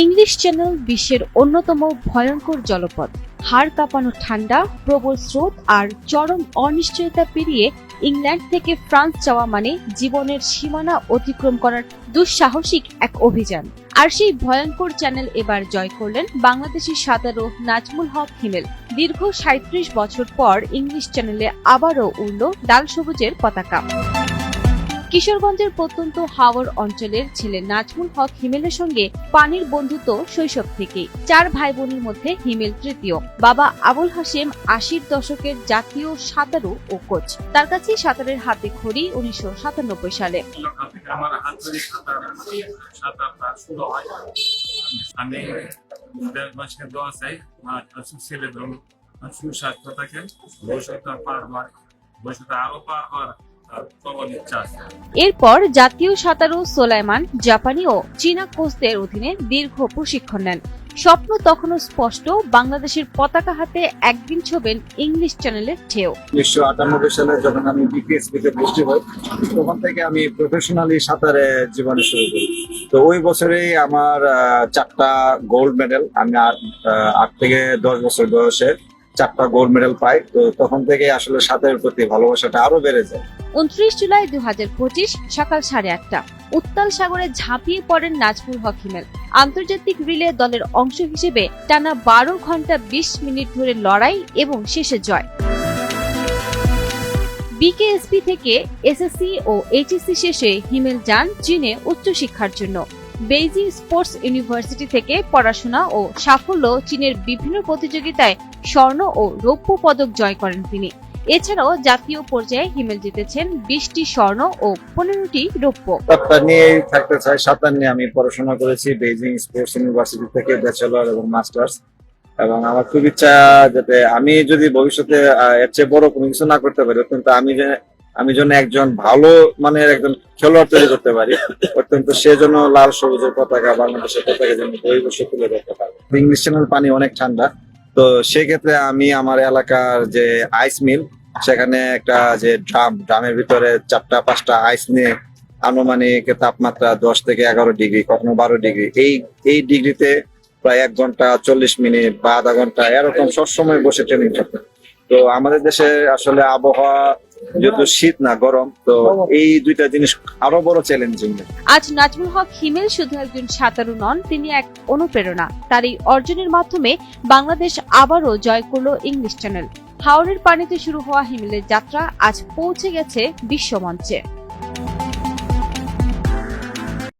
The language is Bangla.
ইংলিশ চ্যানেল বিশ্বের অন্যতম ভয়ঙ্কর জলপথ। হাড় কাঁপানো ঠান্ডা, প্রবল স্রোত আর চরম অনিশ্চয়তা পেরিয়ে ইংল্যান্ড থেকে ফ্রান্স যাওয়া মানে জীবনের সীমানা অতিক্রম করার দুঃসাহসিক এক অভিযান। আর সেই ভয়ঙ্কর চ্যানেল এবার জয় করলেন বাংলাদেশের সাঁতারু নাজমুল হক হিমেল। দীর্ঘ সাঁত্রিশ বছর পর ইংলিশ চ্যানেলে আবারও উড়ল ডাল সবুজের পতাকা। কিশোরগঞ্জের প্রত্যন্ত হাওর অঞ্চলের ছেলে নাজমুল হক হিমেলের সঙ্গে পানির বন্ধুত্ব শৈশব থেকেই। চার ভাই বোনের মধ্যে হিমেল তৃতীয়। বাবা আবুল হাসেম আশির দশকের জাতীয় সাঁতারু ও কোচ। তার কাছেই সাঁতারের হাতে খড়ি উনিশশো সাতানব্বই সালে। থেকে আমি মাসের দোয়া চাই, মা ছেলে ধরুন আরও এরপর জাতীয় সাঁতারু সোলাইমান জাপানি ও চীনা কোচদের অধীনে দীর্ঘ প্রশিক্ষণ নেন। স্বপ্ন তখনও স্পষ্ট, বাংলাদেশের পতাকা হাতে একদিন ছবেন ইংলিশ চ্যানেলের ঢেউ উনিশশো আটানব্বই সালে যখন আমি বিপিএসপি তে ভর্তি হই, তখন থেকে আমি প্রফেশনালি সাঁতারে জীবনে শুরু করি। তো ওই বছরেই আমার চারটা গোল্ড মেডেল আমি আট থেকে দশ বছর বয়সে চারটা গোল্ড মেডেল পাই। তো তখন থেকে আসলে সাঁতারের প্রতি ভালোবাসাটা আরও বেড়ে যায়। উনত্রিশ জুলাই দু হাজার পঁচিশ সকাল সাড়ে আটটা। উত্তাল সাগরে ঝাঁপিয়ে পড়েন নাজমুল হক হিমেল। আন্তর্জাতিক রিলে দলের অংশ হিসেবে টানা বারো ঘণ্টা বিশ মিনিট ধরে লড়াই এবং শেষে জয়। বিকেএসপি থেকে এসএসসি ও এইচএসসি শেষে হিমেল যান চীনে উচ্চশিক্ষার জন্য। বেইজিং স্পোর্টস ইউনিভার্সিটি থেকে পড়াশোনা ও সাফল্য চীনের বিভিন্ন প্রতিযোগিতায় স্বর্ণ ও রৌপ্য পদক জয় করেন তিনি। এছাড়াও জাতীয় পর্যায়ে হিমেল জিতেছেন বিশটি স্বর্ণ ও পনেরোটি রৌপ্য। নিয়েই থাকতে চাই, সাঁতার নিয়ে আমি পড়াশোনা করেছি বেজিং স্পোর্টস ইউনিভার্সিটি থেকে ব্যাচেলর এবং মাস্টার্স। এবং আমার খুব ইচ্ছা যাতে আমি যদি ভবিষ্যতে এর চেয়ে বড় কোনো কিছু না করতে পারি কিন্তু আমি যে, আমি যেন একজন ভালো মানের একজন খেলোয়াড় তৈরি করতে পারি, অত্যন্ত সেজন্য লাল সবুজের পতাকা, বাংলাদেশের পতাকা যেন বহির্বশ্য তুলে ধরতে পারি। ইংলিশ চ্যানেল পানি অনেক ঠান্ডা তো সেক্ষেত্রে আমি আমার এলাকার যে আইস মিল সেখানে একটা যে ড্রাম ড্রামের ভিতরে চারটা, পাঁচটা আইস নিয়ে আনুমানিক তাপমাত্রা দশ থেকে এগারো ডিগ্রি কখনো বারো ডিগ্রি এই এই ডিগ্রিতে প্রায় এক ঘণ্টা চল্লিশ মিনিট বা আধা ঘণ্টা, এরকম সবসময় বসে ট্রেনিং করতে তো আমাদের দেশে আসলে আবহাওয়া যেহেতু শীত না গরম তো এই দুইটা জিনিস আরও বড় চ্যালেঞ্জিং আজ নাজমুল হক হিমেল শুধু একজন সাঁতারু নন তিনি এক অনুপ্রেরণা। তার এই অর্জনের মাধ্যমে বাংলাদেশ আবারও জয় করল ইংলিশ চ্যানেল হাওড়ের পানিতে শুরু হওয়া হিমেলের যাত্রা আজ পৌঁছে গেছে বিশ্বমঞ্চে